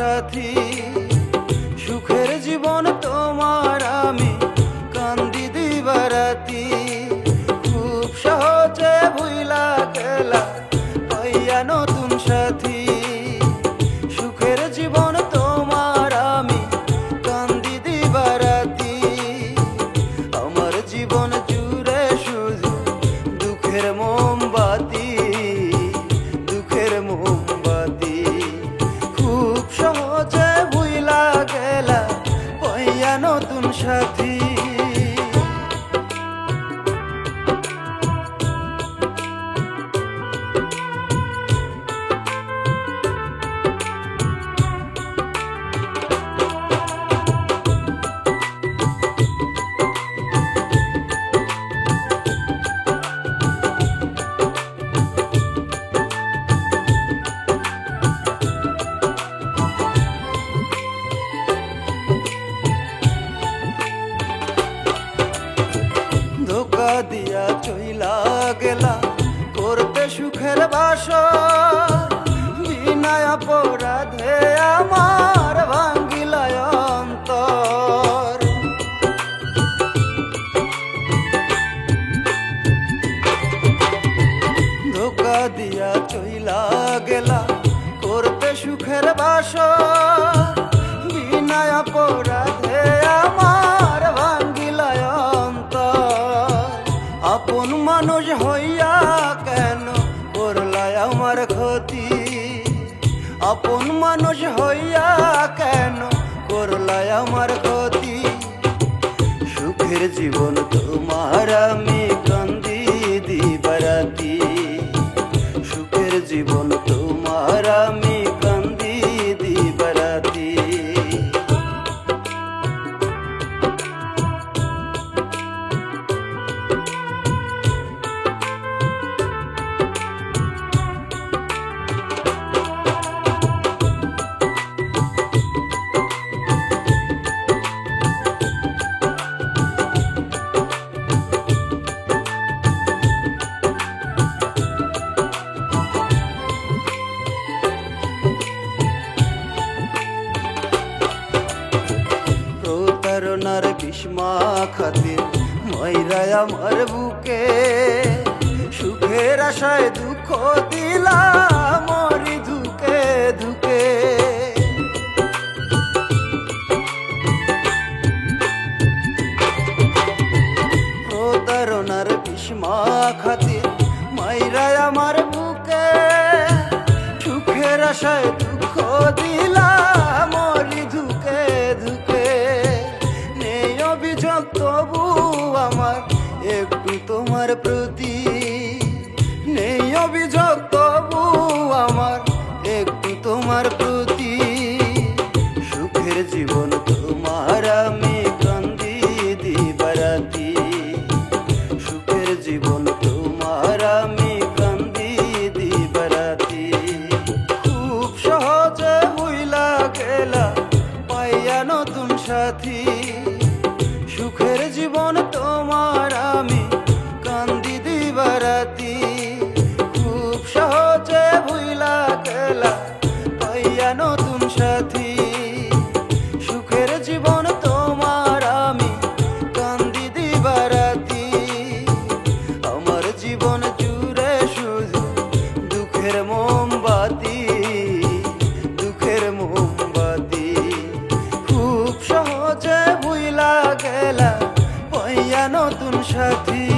সাথী সুখের জীবন তোমার দিয়া চইলা গেলা, করতে সুখের বাস বিনা অপরাধে আমার ভাঙ্গিলায় অন্তর। ধোকা দিয়া চইলা গেলা, করতে সুখের বাস মানুষ হইয়া কেন করলাই আমার ক্ষতি? আপন মানুষ হইয়া কেন করলাই আমার ক্ষতি? সুখের জীবন তোমার আমি কান্দি দিবারাতি সুখের জীবন তোমার বিস্মা খাতির ময়রায় আমার বুকে সুখের আশায় দুঃখ দিলা, মরি ধুকে ধুকে। প্রতারণার বিষমা খাতির তোমার ভুইলা গেলা বইয়া নতুন সাথী